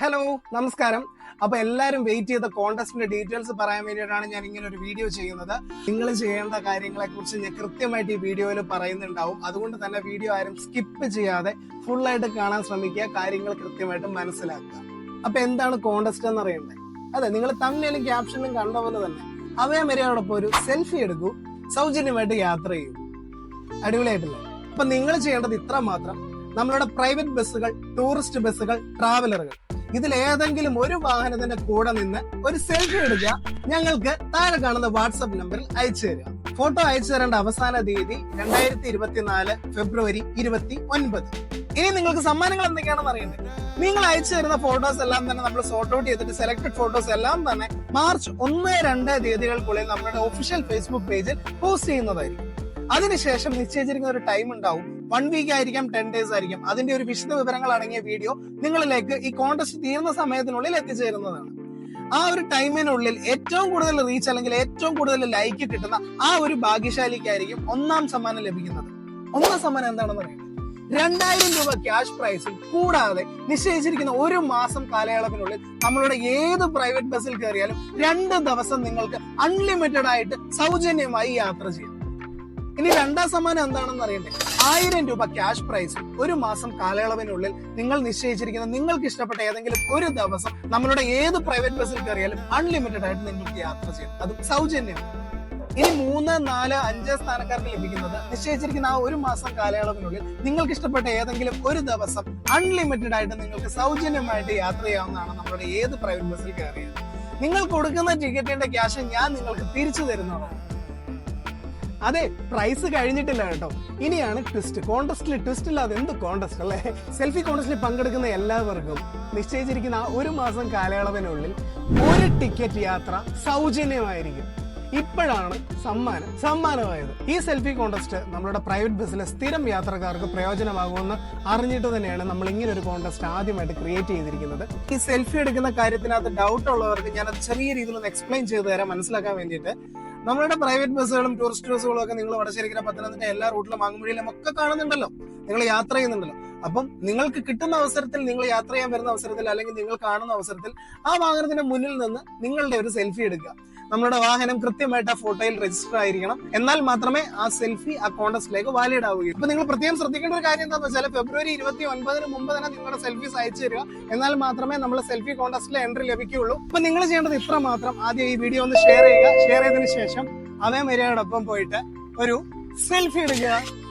Hello നമസ്കാരം. അപ്പൊ എല്ലാരും വെയിറ്റ് ചെയ്ത കോണ്ടസ്റ്റിന്റെ ഡീറ്റെയിൽസ് പറയാൻ വേണ്ടിയിട്ടാണ് ഞാൻ ഇങ്ങനെ ഒരു വീഡിയോ ചെയ്യുന്നത്. നിങ്ങൾ ചെയ്യേണ്ട കാര്യങ്ങളെ കുറിച്ച് ഞാൻ കൃത്യമായിട്ട് ഈ വീഡിയോയിൽ പറയുന്നുണ്ടാവും. അതുകൊണ്ട് തന്നെ വീഡിയോ ആരും സ്കിപ്പ് ചെയ്യാതെ ഫുൾ ആയിട്ട് കാണാൻ ശ്രമിക്കുക കാര്യങ്ങൾ കൃത്യമായിട്ട് മനസ്സിലാക്കുക. അപ്പൊ എന്താണ് കോണ്ടസ്റ്റ് എന്ന് അറിയണ്ടേ അതെ നിങ്ങൾ തമ്മിലും ക്യാപ്ഷനും കണ്ട പോലെ തന്നെ അവയെ ഒരു സെൽഫി എടുക്കൂ സൗജന്യമായിട്ട് യാത്ര ചെയ്യൂ. അടിപൊളിയായിട്ടില്ലേ? അപ്പൊ നിങ്ങൾ ചെയ്യേണ്ടത് ഇത്ര മാത്രം നമ്മളുടെ പ്രൈവറ്റ് ബസ്സുകൾ ടൂറിസ്റ്റ് ബസ്സുകൾ ട്രാവലറുകൾ ഇതിൽ ഏതെങ്കിലും ഒരു വാഹനത്തിന്റെ കൂടെ നിന്ന് ഒരു സെൽഫി എടുക്കുക. ഞങ്ങൾക്ക് താഴെ കാണുന്ന വാട്സപ്പ് നമ്പറിൽ അയച്ചു തരിക. ഫോട്ടോ അയച്ചു തരേണ്ട അവസാന തീയതി രണ്ടായിരത്തി ഇരുപത്തിനാല് ഫെബ്രുവരി ഇരുപത്തി ഒൻപത് ഇനി നിങ്ങൾക്ക് സമ്മാനങ്ങൾ എന്തൊക്കെയാണെന്ന് അറിയണ്ടേ? നിങ്ങൾ അയച്ചു തരുന്ന ഫോട്ടോസ് എല്ലാം തന്നെ നമ്മൾ സോർട്ട് ഔട്ട് ചെയ്തിട്ട് സെലക്ടഡ് ഫോട്ടോസ് എല്ലാം തന്നെ മാർച്ച് ഒന്ന് രണ്ട് തീയതികൾക്കുള്ളിൽ നമ്മുടെ ഒഫീഷ്യൽ ഫേസ്ബുക്ക് പേജിൽ പോസ്റ്റ് ചെയ്യുന്നതായിരിക്കും. അതിനുശേഷം നിശ്ചയിച്ചിരിക്കുന്ന ഒരു ടൈം ഉണ്ടാവും. വൺ വീക്ക് ആയിരിക്കാം ടെൻ ഡേയ്സ് ആയിരിക്കും. അതിന്റെ ഒരു വിശദ വിവരങ്ങൾ അടങ്ങിയ വീഡിയോ നിങ്ങളിലേക്ക് ഈ കോൺടെസ്റ്റ് തീർന്ന സമയത്തിനുള്ളിൽ എത്തിച്ചേരുന്നതാണ്. ആ ഒരു ടൈമിനുള്ളിൽ ഏറ്റവും കൂടുതൽ റീച്ച് അല്ലെങ്കിൽ ഏറ്റവും കൂടുതൽ ലൈക്ക് കിട്ടുന്ന ആ ഒരു ഭാഗ്യശാലിക്കായിരിക്കും ഒന്നാം സമ്മാനം ലഭിക്കുന്നത്. ഒന്നാം സമ്മാനം എന്താണെന്ന് പറയുന്നത് രണ്ടായിരം രൂപ ക്യാഷ് പ്രൈസും കൂടാതെ നിശ്ചയിച്ചിരിക്കുന്ന ഒരു മാസം കാലയളവിനുള്ളിൽ നമ്മളുടെ ഏത് പ്രൈവറ്റ് ബസ്സിൽ കയറിയാലും രണ്ട് ദിവസം നിങ്ങൾക്ക് അൺലിമിറ്റഡ് ആയിട്ട് സൗജന്യമായി യാത്ര ചെയ്യാം. ഇനി രണ്ടാം സമ്മാനം എന്താണെന്ന് അറിയണ്ടേ? ആയിരം രൂപ ക്യാഷ് പ്രൈസ് ഒരു മാസം കാലയളവിനുള്ളിൽ നിങ്ങൾ നിശ്ചയിച്ചിരിക്കുന്ന നിങ്ങൾക്ക് ഇഷ്ടപ്പെട്ട ഏതെങ്കിലും ഒരു ദിവസം നമ്മളുടെ ഏത് പ്രൈവറ്റ് ബസ്സിൽ കയറിയാലും അൺലിമിറ്റഡ് ആയിട്ട് നിങ്ങൾക്ക് യാത്ര ചെയ്യാം. അത് സൗജന്യം. ഇനി മൂന്ന് നാല് അഞ്ച് സ്ഥാനക്കാർക്ക് ലഭിക്കുന്നത് നിശ്ചയിച്ചിരിക്കുന്ന ആ ഒരു മാസം കാലയളവിനുള്ളിൽ നിങ്ങൾക്ക് ഇഷ്ടപ്പെട്ട ഏതെങ്കിലും ഒരു ദിവസം അൺലിമിറ്റഡ് ആയിട്ട് നിങ്ങൾക്ക് സൗജന്യമായിട്ട് യാത്ര ചെയ്യാവുന്നതാണ് നമ്മുടെ ഏത് പ്രൈവറ്റ് ബസ്സിൽ കയറിയത് നിങ്ങൾ കൊടുക്കുന്ന ടിക്കറ്റിന്റെ ക്യാഷ് ഞാൻ നിങ്ങൾക്ക് തിരിച്ചു തരുന്നതാണ്. അതെ പ്രൈസ് കഴിഞ്ഞിട്ടില്ല കേട്ടോ. ഇനിയാണ് ട്വിസ്റ്റ് കോണ്ടസ്റ്റിൽ ട്വിസ്റ്റ് ഇല്ലാതെ എന്ത് കോണ്ടസ്റ്റ് അല്ലേ? സെൽഫി കോണ്ടസ്റ്റിൽ പങ്കെടുക്കുന്ന എല്ലാവർക്കും നിശ്ചയിച്ചിരിക്കുന്ന ആ ഒരു മാസം കാലയളവിനുള്ളിൽ ഒരു ടിക്കറ്റ് യാത്ര സൗജന്യമായിരിക്കും. ഇപ്പോഴാണ് സമ്മാനം സമ്മാനമായത്. ഈ സെൽഫി കോണ്ടസ്റ്റ് നമ്മുടെ പ്രൈവറ്റ് ബസ്സിലെ സ്ഥിരം യാത്രക്കാർക്ക് പ്രയോജനമാകുമെന്ന് അറിഞ്ഞിട്ട് തന്നെയാണ് നമ്മൾ ഇങ്ങനെ ഒരു കോണ്ടസ്റ്റ് ആദ്യമായിട്ട് ക്രിയേറ്റ് ചെയ്തിരിക്കുന്നത്. ഈ സെൽഫി എടുക്കുന്ന കാര്യത്തിനകത്ത് ഡൗട്ട് ഉള്ളവർക്ക് ഞാൻ ചെറിയ രീതിയിൽ ഒന്ന് എക്സ്പ്ലെയിൻ ചെയ്തു തരാം മനസ്സിലാക്കാൻ വേണ്ടിയിട്ട് നമ്മളുടെ പ്രൈവറ്റ് ബസ്സുകളും ടൂറിസ്റ്റ് ബസ്സുകളും ഒക്കെ നിങ്ങൾ വടശ്ശേരിക്കര പത്തനംതിട്ട എല്ലാ റൂട്ടിലും മാങ്ങുമഴിയിലും ഒക്കെ കാണുന്നുണ്ടല്ലോ. നിങ്ങൾ യാത്ര ചെയ്യുന്നുണ്ടല്ലോ. അപ്പം നിങ്ങൾക്ക് കിട്ടുന്ന അവസരത്തിൽ നിങ്ങൾ യാത്ര ചെയ്യാൻ വരുന്ന അവസരത്തിൽ അല്ലെങ്കിൽ നിങ്ങൾ കാണുന്ന അവസരത്തിൽ ആ വാഹനത്തിന്റെ മുന്നിൽ നിന്ന് നിങ്ങളുടെ ഒരു സെൽഫി എടുക്കുക. നമ്മുടെ വാഹനം കൃത്യമായിട്ട് ആ ഫോട്ടോയിൽ രജിസ്റ്റർ ആയിരിക്കണം. എന്നാൽ മാത്രമേ ആ സെൽഫി ആ കോണ്ടസ്റ്റിലേക്ക് വാലിഡ് ആവുകയുള്ളൂ. ഇപ്പൊ നിങ്ങൾ പ്രത്യേകം ശ്രദ്ധിക്കേണ്ട ഒരു കാര്യം എന്താണെന്ന് വെച്ചാൽ ഫെബ്രുവരി ഇരുപത്തി ഒൻപതിന് മുമ്പ് തന്നെ നിങ്ങളുടെ സെൽഫീസ് അയച്ചു തരിക. എന്നാൽ മാത്രമേ നമ്മൾ സെൽഫി കോണ്ടസ്റ്റിൽ എൻട്രി ലഭിക്കുകയുള്ളൂ. അപ്പൊ നിങ്ങൾ ചെയ്യേണ്ടത് ഇത്ര മാത്രം. ആദ്യം ഈ വീഡിയോ ഒന്ന് ഷെയർ ചെയ്യുക. ഷെയർ ചെയ്തതിനു ശേഷം അതേ മര്യാദയോടൊപ്പം പോയിട്ട് ഒരു സെൽഫി എടുക്കുക.